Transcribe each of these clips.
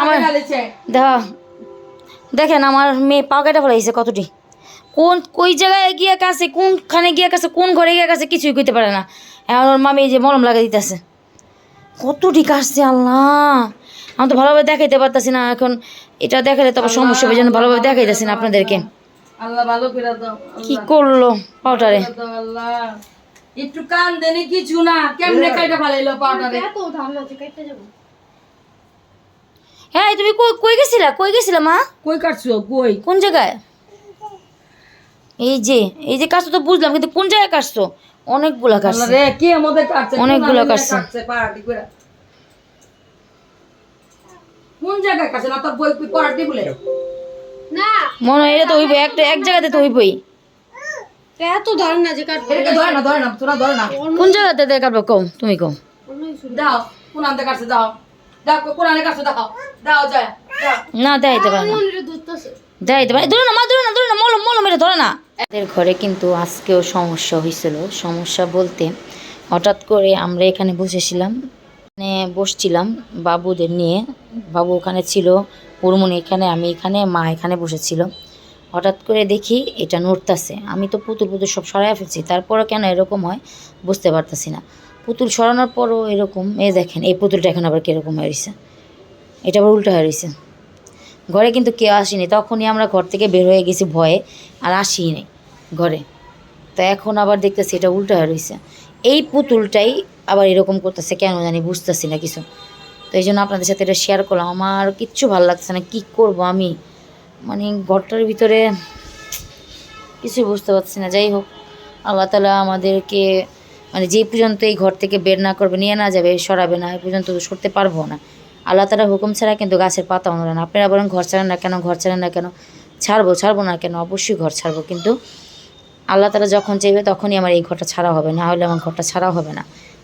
আমার দেখা দেখেন আমার মেয়ে পা কেটে ফেলাইছে কতটি। কোন কই জায়গায় গিয়ে কাছে কোনখানে গিয়ে কাছে কোন ঘরে গিয়ে কাছে কিছুই করতে পারে না। এখন ওর মামি যে মলম লাগা দিতেছে। কতটি কাটছে আল্লাহ। আমি তো ভালোভাবে দেখাইতে পারতাছি না এখন। এটা দেখালে তো সমস্যা হবে যেন ভালোভাবে দেখাইতেছি না আপনাদেরকে। আল্লাহ ভালো করে দাও কি করল পাউডারে? আল্লাহ। একটু কান দেনি কিছু না। কেমনে কাইটা ফালাইলো পাউডারে? হ্যাঁ তুমি কই কই গেছিলা? কই গেছিলা মা? কই কাটছো? কই? কোন জায়গায়? এই যে এই যে কাজটা তো বুঝলাম কিন্তু কোন জায়গায় কাটছো? অনেকগুলা কাটছে। রে কে আমাদের কাটছে? অনেকগুলো কাটছে। কাটছে? কোন জায়গায় কাটছে? না তো বই পাড়াটি বলে মনে হয় এটা তো হইব একটা এক জায়গাতে তো হইবই। এটাকে ধরে না ধরে না তোরা ধরে না। কোন জায়গাতে কাটবো? কম তুমি কম দাও কোন আনতে কাটছে? দাও। দাও দাও যায়। না পারে না। ধরে না মা ধরে না ধরে না মলম মলম এটা ধরে না। এদের ঘরে কিন্তু আজকেও সমস্যা হয়েছিল সমস্যা বলতে হঠাৎ করে আমরা এখানে বসেছিলাম। মানে বসছিলাম বাবুদের নিয়ে। বাবু ওখানে ছিল উর্মুনি এখানে আমি এখানে মা এখানে বসেছিল। হঠাৎ করে দেখি এটা নড়তাছে। আমি তো পুতুল পুতুল সব সরাই ফেলছি। তারপরও কেন এরকম হয় বুঝতে পারতাছি না। পুতুল সরানোর পরও এরকম এ দেখেন, এই পুতুলটা এখন আবার কীরকম হয়ে রয়েছে। এটা আবার উল্টো হয়ে রয়েছে। ঘরে কিন্তু কেউ আসেনি, তখনই আমরা ঘর থেকে বের হয়ে গেছি ভয়ে, আর আসিই নাই ঘরে। তো এখন আবার দেখতেছি এটা উল্টো হয়ে রয়েছে। এই পুতুলটাই আবার এরকম করতেছে, কেন জানি বুঝতেছি না কিছু। তো এই জন্য আপনাদের সাথে এটা শেয়ার করলাম। আমার কিচ্ছু ভালো লাগছে না, কী করব আমি? মানে ঘরটার ভিতরে কিছুই বুঝতে পারছি না। যাই হোক, আল্লাহ তালা আমাদেরকে মানে যে পর্যন্ত এই ঘর থেকে বের না করবে, নিয়ে না যাবে, সরাবে না এই পর্যন্ত সরতে পারব না। আল্লাহ তালার হুকুম ছাড়া কিন্তু গাছের পাতা নড়ে না। আপনারা বলেন ঘর ছাড়েন না কেন, ঘর ছাড়েন না কেন? ছাড়বো ছাড়বো না কেন? অবশ্যই ঘর ছাড়বো, কিন্তু আল্লাহ তালা যখন চাইবে তখনই আমার এই ঘরটা ছাড়া হবে, না হলে আমার ঘরটা ছাড়া হবে না।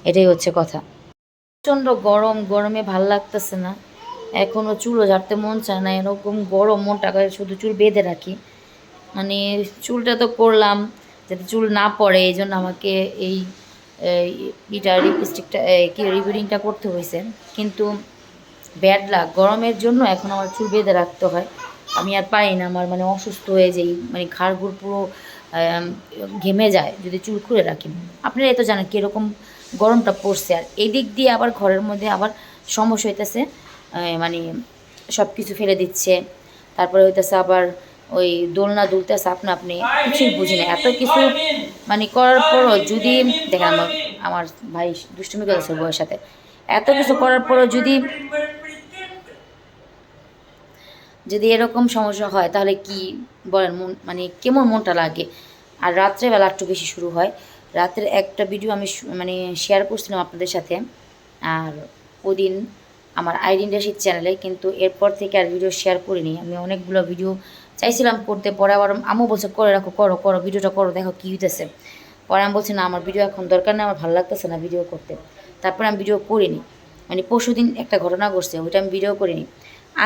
এটাই হচ্ছে কথা। প্রচণ্ড গরম, গরমে ভালো লাগতেছে না। এখনও চুলও ঝাড়তে মন চায় না, এরকম গরম মনটা করে শুধু চুল বেঁধে রাখি। মানে চুলটা তো করলাম, যাতে চুল না পড়ে, এই জন্য আমাকে এই এই ইটা লিপস্টিকটা কি রিপিডিংটা করতে হয়েছে। কিন্তু ব্যাড লাগ গরমের জন্য এখন আমার চুল বেঁধে রাখতে হয়। আমি আর পারি না, আমার মানে অসুস্থ হয়ে যাই মানে ঘাড়গুড় পুরো ঘেমে যায় যদি চুল খুলে রাখি। আপনারা এত জানেন কীরকম গরমটা পড়ছে। আর এই দিক দিয়ে আবার ঘরের মধ্যে আবার সমস্যা হইতেছে মানে সব কিছু ফেলে দিচ্ছে। তারপরে হইতেছে আবার ওই দোলনা দুলতেছে আপনা আপনি, কিছুই বুঝি না। এত কিছু মানে করার পরও যদি দেখেন আমার আমার ভাই দুষ্টুমি করেছে বউয়ের সাথে। এত কিছু করার পরও যদি যদি এরকম সমস্যা হয়, তাহলে কি বলেন মন মানে কেমন মনটা লাগে? আর রাত্রেবেলা একটু বেশি শুরু হয়। রাত্রের একটা ভিডিও আমি মানে শেয়ার করছিলাম আপনাদের সাথে। আর ওদিন আমার আইডিন চ্যানেলে, কিন্তু এরপর থেকে আর ভিডিও শেয়ার করিনি। আমি অনেকগুলো ভিডিও চাইছিলাম করতে, পরে আবার আমও বলছে, করে রাখো, করো করো, ভিডিওটা করো, দেখো কী হইতেছে। পরে আমি বলছি, না, আমার ভিডিও এখন দরকার নেই, আমার ভালো লাগতেছে না ভিডিও করতে। তারপরে আমি ভিডিও করিনি। মানে পরশু দিন একটা ঘটনা ঘটছে, ওইটা আমি ভিডিও করিনি।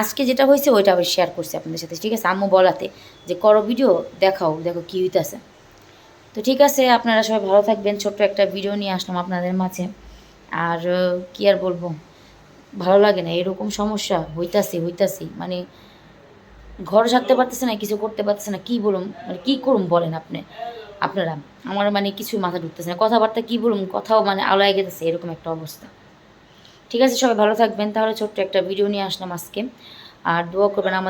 আজকে যেটা হয়েছে, ওইটা আমি শেয়ার করছি আপনাদের সাথে, ঠিক আছে? আম্মু বলাতে যে, করো ভিডিও, দেখাও, দেখো কী হইতেছে। তো ঠিক আছে, আপনারা সবাই ভালো থাকবেন। ছোট্ট একটা ভিডিও নিয়ে আসলাম আপনাদের মাঝে। আর, কি আর বলব? ভালো লাগে না, এরকম সমস্যা, হইতাছে, হইতাছি। মানে ঘর সারতে পারতেছে না, কিছু করতে পারতেছে না, কি বলুন? মানে কী করুন বলেন আপনি? আপনারা, আমার মানে কিছু মাথা ঢুকতেছে না। কথাবার্তা কী বলুন, কথাও মানে আলোয় গেতেছে, এরকম একটা অবস্থা। ঠিক আছে, সবাই ভালো থাকবেন। তাহলে ছোট্ট একটা ভিডিও নিয়ে আসলাম আজকে। আর দোয়া করবেন আমার